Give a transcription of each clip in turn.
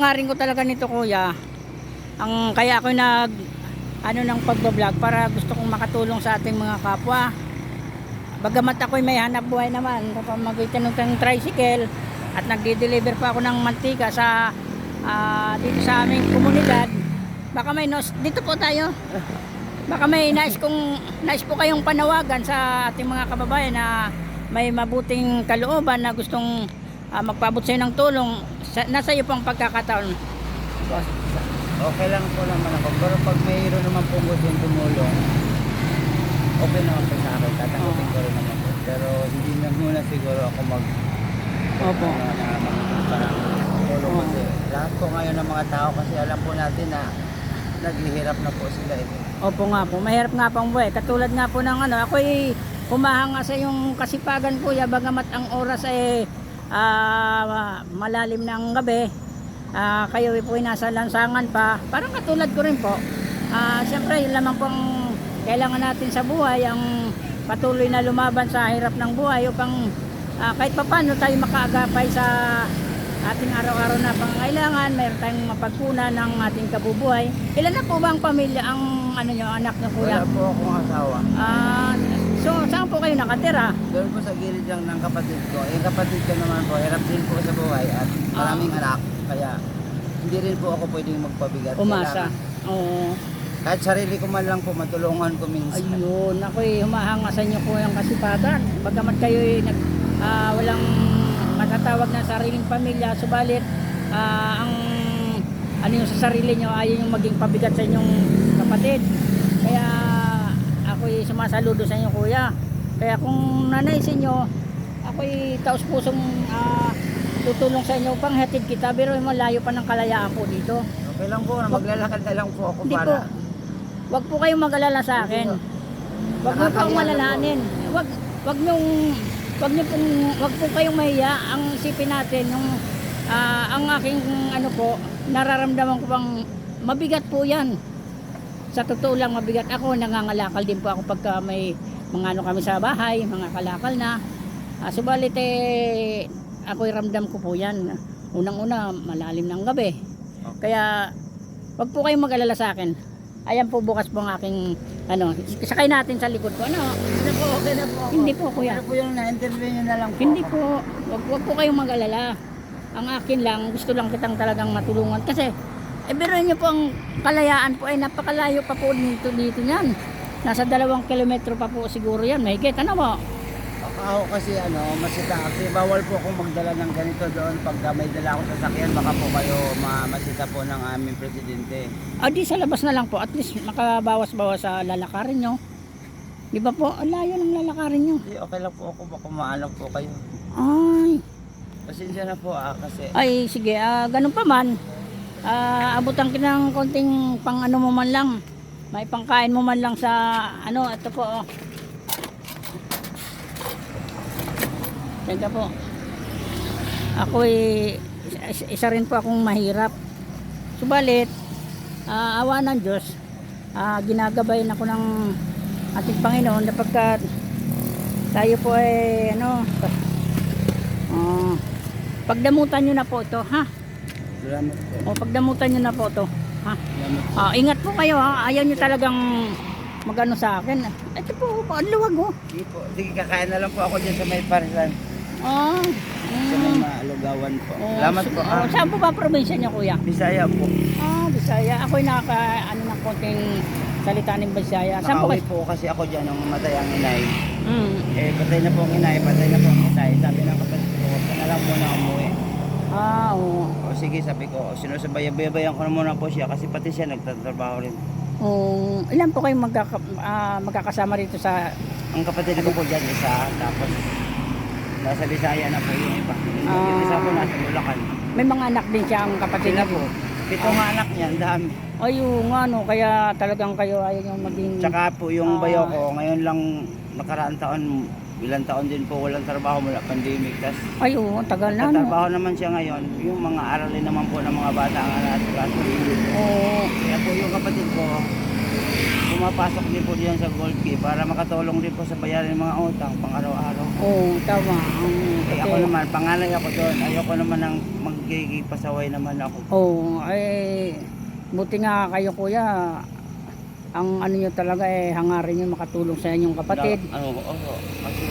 Nga rin ko talaga nito kuya, ang kaya ako nag ano ng pagbablog para gusto kong makatulong sa ating mga kapwa. Bagamat ako'y may hanap buhay naman sa pamagitan ng tricycle at nagde-deliver pa ako ng mantika sa ah, dito sa aming komunidad. Baka may nos, dito po tayo. Baka may nais kong nais po kayong panawagan sa ating mga kababayan na may mabuting kalooban na gustong ah, magpaabot sa ng tulong. Sa, nasa iyo pong pagkakataon. Boss, okay lang po naman ako. Pero pag mayroon naman po gustong tumulong, okay naman po sa akin. Tatanggapin ko rin naman po. Pero hindi na muna siguro ako mag Opo. ano, na parang tulong kasi lahat po ngayon ng mga tao kasi alam po natin na naghihirap na po sila eh. Opo nga po, mahirap nga pong buhay. Katulad nga po ng ano, ako'y humahanga sa yung kasipagan kuya, bagamat ang oras ay ah, malalim ng gabi. Ah, kayo po ay nasa lansangan pa. Parang katulad ko rin po. Ah, Siyempre, yun lamang pong kailangan natin sa buhay, ang patuloy na lumaban sa hirap ng buhay upang ah, kahit papano tayo makaagapay sa ating araw-araw na pangailangan, mayroon tayong mapagkunan ng ating kabubuhay. Ilan na po ba ang pamilya, ang ano nyo, anak nyo kuya? Wala po akong asawa. Ah, so, saan po kayo nakatira? Doon po sa gilid lang ng kapatid ko. Yung kapatid ko naman po, hirap din po sa buhay at maraming anak. Kaya hindi rin po ako pwedeng magpabigat. Umasa. Oo. Kahit sarili ko man lang po, matulungan ko minsan. Ayun, ako'y humahanga sa inyo po yung kasipatan. Bagamat kayo'y nag, ah, walang matatawag na sariling pamilya, subalit ah, ang ano yung sa sarili nyo, ayaw yung maging pabigat sa inyong kapatid. Ako'y sumasaludo sa inyo kuya. Kaya kung nanay sa inyo, ako'y taos pusong ah, tutulong sa inyo upang hatid kita. Pero malayo pa ng kalayaan po dito. Okay lang po, maglalakad na lang po ako Hindi po. para... Wag po kayong mag-alala sa akin. Wag mo pong malalahanin. Wag wag niyong wag niyo pong wag po kayong mahiya. Ang isipin natin yung ah, ang aking ano po, nararamdaman ko bang mabigat po 'yan. Sa totoo lang mabigat ako, nangangalakal din po ako pagka may mga ano kami sa bahay, mga kalakal na. Ah, subalit eh ako'y ramdam ko po 'yan. Unang-una, malalim ng gabi. Kaya wag po kayong mag-alala sa akin. Ayan po bukas po ang aking ano, sakay natin sa likod ko. Ano? Hindi po, okay na po ako. Hindi po kuya. Ano po yung na-interview nyo na lang po? Hindi po. Wag, wag po kayong mag-alala. Ang akin lang, gusto lang kitang talagang matulungan. Kasi, eh, biruin niyo po ang kalayaan po ay napakalayo pa po dito, dito niyan. Nasa dalawang kilometro pa po siguro yan. Mahigit. Ano mo? Ako kasi ano, masita kasi bawal po akong magdala ng ganito doon pagka may dala akong sasakyan baka po kayo ma masita po ng aming presidente. Ah, di sa labas na lang po. At least makabawas-bawas sa lalakarin nyo. Di ba po? Ang layo ng lalakarin nyo. Hindi, okay lang po ako baka maano po kayo. Ay. Pasensya na po ah kasi Ay, sige, ah, ganun pa man. Ah, abutan kita ng konting pang ano mo man lang. May pangkain mo man lang sa ano, ito po. Oh. Teka po. Ako isa, isa rin po akong mahirap. Subalit, ah, awa ng Diyos, ah, ginagabayan ako ng ating Panginoon na pagkat tayo po ay ano, ah, pagdamutan nyo na po ito, ha? Salamat po. O pagdamutan nyo na po ito. Ha? Salamat. Ah, ingat po kayo ha. Ayaw nyo talagang magano sa akin. Ito po, ang luwag oh. Sige po. Sige kakain na lang po ako dyan sa may parisan. Ah, Sa may maalugawan po. oh, Salamat po oh, ah. saan po ba probinsya niyo kuya? Bisaya po. Ah, Bisaya. Ako'y nakaka, ano ng konting salita ng Bisaya. Saan po Nakauwi kayo? po kasi ako dyan nung mamatay ang inay. Mm. Eh patay na po ang inay, patay na po ang inay. Sabi ng kapatid ko, huwag ka na lang muna umuwi. Ah, oo. O sige, sabi ko, sinusabayabayan ko na muna po siya kasi pati siya nagtatrabaho rin. Um, ilan po kayong magkaka, ah, magkakasama rito sa... Ang kapatid ko po dyan, isa, tapos nasa Bisaya na po yung iba. Ah. Yung isa po nasa Bulacan. May mga anak din siya ang kapatid Sila niyo. po, pitong anak niya, ang dami. Ayun nga no, kaya talagang kayo ayaw nyo maging... Tsaka po yung Ah. bayo ko, ngayon lang nakaraang taon, ilang taon din po walang trabaho mula pandemic. Tapos Ayun, tagal na no. naman siya ngayon, yung mga aralin naman po ng mga bata ang alas kaso Oo. Kaya po yung kapatid ko, pumapasok din po diyan sa Gold Key para makatulong din po sa bayarin ng mga utang pang araw-araw. Oo, tama. Ang, Eh, ako naman, panganay ako doon. Ayoko naman ng magkikipasaway naman ako. Oo, eh, buti nga kayo kuya. Ang ano nyo talaga eh, hangarin nyo makatulong sa inyong kapatid. Na, ano, oo. Kasi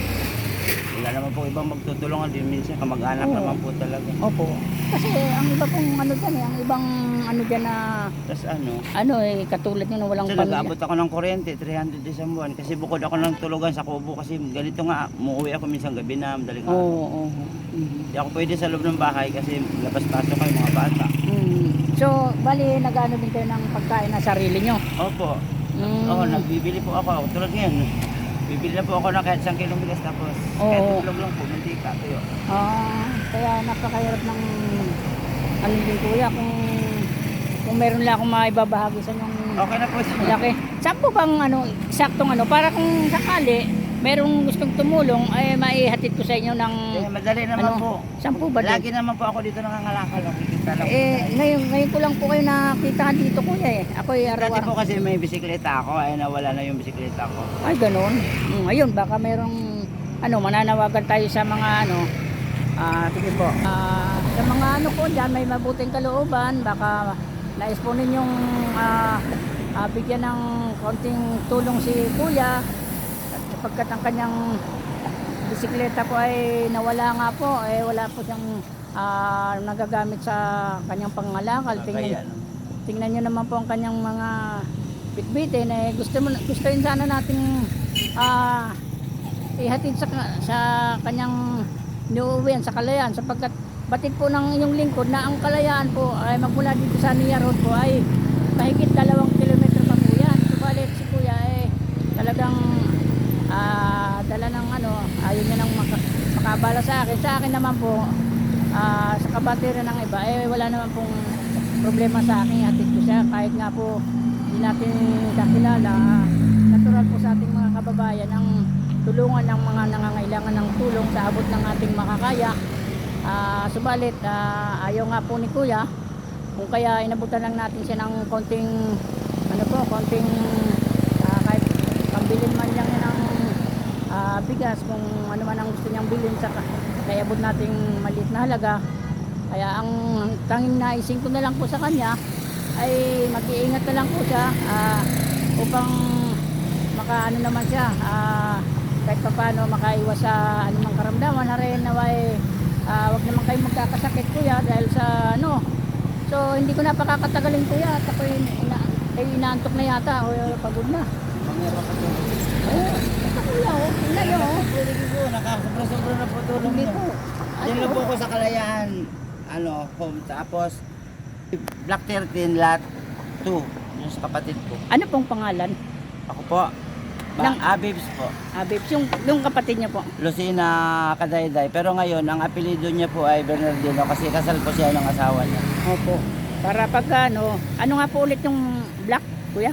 wala naman po ibang magtutulungan din. Minsan kamag-anak Oo. naman po talaga. Opo. Kasi ang iba pong ano dyan eh, ang ibang ano dyan na, Tapos ano, ano eh, katulad nyo na walang so pamilya. nag-abot ako ng kuryente, 300 isang buwan. Kasi bukod ako ng tulugan sa kubo kasi ganito nga, muuwi ako minsan gabi na, madaling Oo, araw. oo. Mhm. Hindi ako pwede sa loob ng bahay kasi labas-pasok kayo mga bata. Mm. So, bali, nag-ano din kayo ng pagkain na sarili nyo. Opo, Mm. Oo, nagbibili po ako. Tulad ngayon, bibili na po ako ng kahit isang kilong bigas tapos Oo. kahit itlog lang po, mantika, tuyo. Ah, kaya napakahirap ng ano din kuya kung kung meron lang akong maibabahagi sa inyong Okay na po. laki. Saan po bang ano, eksaktong ano, para kung sakali merong gustong tumulong, ay maihatid ko sa inyo ng Eh, madali naman Ano? po. saan po ba? Lagi naman po ako dito nangangalakal. Nakikita lang. Eh, ngayon, ngayon ko lang po kayo nakita dito kuya eh. Ako ay Dati po kasi may bisikleta ako, ay nawala na yung bisikleta ko. Ay, ganun. Mm, ayun, baka merong, ano, mananawagan tayo sa mga, ano, ah, sige po. Ah, sa mga ano po dyan, may mabuting kalooban, baka nais po ninyong ah, ah, bigyan ng konting tulong si kuya at sapagkat ang kanyang bisikleta po ay nawala nga po, eh wala po siyang ah, nagagamit sa kanyang pangalakal. Kaya, Tingnan, tingnan nyo naman po ang kanyang mga bitbitin eh gusto mo gusto yun sana nating ah ihatid sa sa kanyang niuwian sa kalayaan sapagkat batid po ng inyong lingkod na ang kalayaan po ay magmula dito sa Nia Road po ay mahigit dalawang kilometro pa po yan subalit si kuya eh talagang dala ng ano ayaw niya nang maka, makabala sa akin. Sa akin naman po ah sa kabatera ng iba eh wala naman pong problema sa akin hatid ko siya. Kahit nga po hindi natin kakilala natural po sa ating mga kababayan ang tulungan ng mga nangangailangan ng tulong sa abot ng ating makakaya. Ah, subalit ah, ayaw nga po ni kuya. Kung kaya inabutan lang natin siya ng konting ano po konting ah, kahit pambilin man lang niya ng ah, bigas kung ano man ang gusto niyang bilhin sa kaya abot nating maliit na halaga. Kaya ang tanging naising ko na lang po sa kanya ay mag-iingat na lang po siya ah, upang makaano naman siya ah, kahit pa paano makaiwas sa anumang karamdaman na rin na may ah, wag naman kayo magkakasakit kuya dahil sa ano. So hindi ko na pakakatagalin kuya at ako ina, ay inaantok na yata o pagod na. Mangyarap ako. Tingnan nyo oh Pwede po, nakasubra-sobra na po tulong hindi po Diyan lang po ako sa Kalayaan, ano, home. Tapos, Black 13, lot 2. Yung sa kapatid ko. ano pong pangalan Ako po. Ba, Nang- Abibs po. babes, yung, yung kapatid niya po Lucina Kadayday. Pero ngayon, ang apelido niya po ay Bernardino kasi kasal po siya ng asawa niya. opo para pag ano ano nga po ulit yung black kuya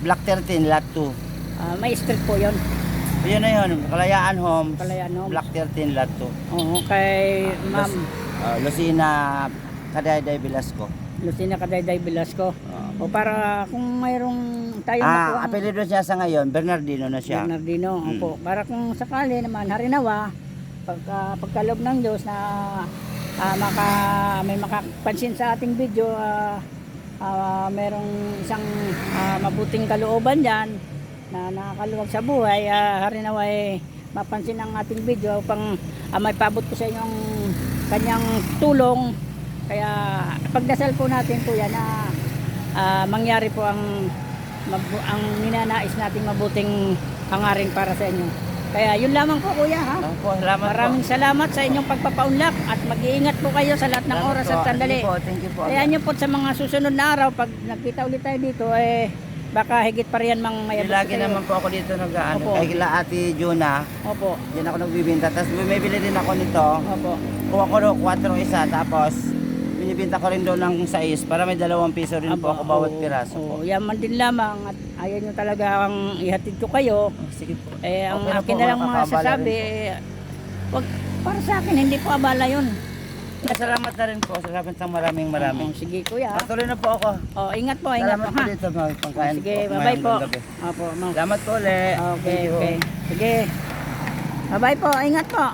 Black 13, lot 2. Ah, may street po yon Yun na yun, Kalayaan Homes. Kalayaan Homes. Black 13, lot 2. oo kay ma'am Uh, Lucina Kadayday Velasco. Lucina Kadayday Velasco Uh, o para kung mayroong tayo ah, makuha apelido siya sa ngayon, Bernardino na siya. Bernardino Mm. opo para kung sakali naman harinawa pagka pagkalob ng Diyos na ah, maka may makapansin sa ating video ah, ah, merong isang ah, mabuting kalooban diyan na nakakaluwag sa buhay ah, harinawa ay mapansin ang ating video upang ah, may paabot ko sa inyong kanyang tulong kaya pagdasal po natin kuya na ah, mangyari po ang mabu- ang ninanais nating mabuting hangarin para sa inyo. Kaya yun lamang po kuya ha. Opo, salamat Maraming po. salamat sa inyong pagpapaunlak at mag-iingat po kayo sa lahat ng Salamat oras po. at sandali. Thank you po, thank you po. Kaya nyo po sa mga susunod na araw pag nagkita ulit tayo dito eh baka higit pa riyan mang May mayabot lagi naman po ako dito nag-ano. Opo. Kay kila Ate Juna, Opo. diyan ako nagbibinta. Tapos bumibili din ako nito. Opo. Kuha ko doon 4 isa. Tapos binibinta ko rin doon ng 6 para may dalawang piso rin po ako bawat oo, piraso po. oo. yaman din lamang at ayaw nyo talaga ang ihatid ko kayo. Oh, Sige po. Eh, ang Okay na akin na lang makakabala masasabi, rin eh, wag, para sa akin, hindi po abala yun. Salamat na rin po. Salamat ng maraming maraming. Oh, sige kuya. Patuloy na po ako. Oh, ingat po, ingat Salamat po po ha. dito. Mga pangkain Sige, po. bye-bye po. Opo, ma'am. Salamat po ulit. Okay, Thank you. okay. Sige. Bye-bye po, ingat po.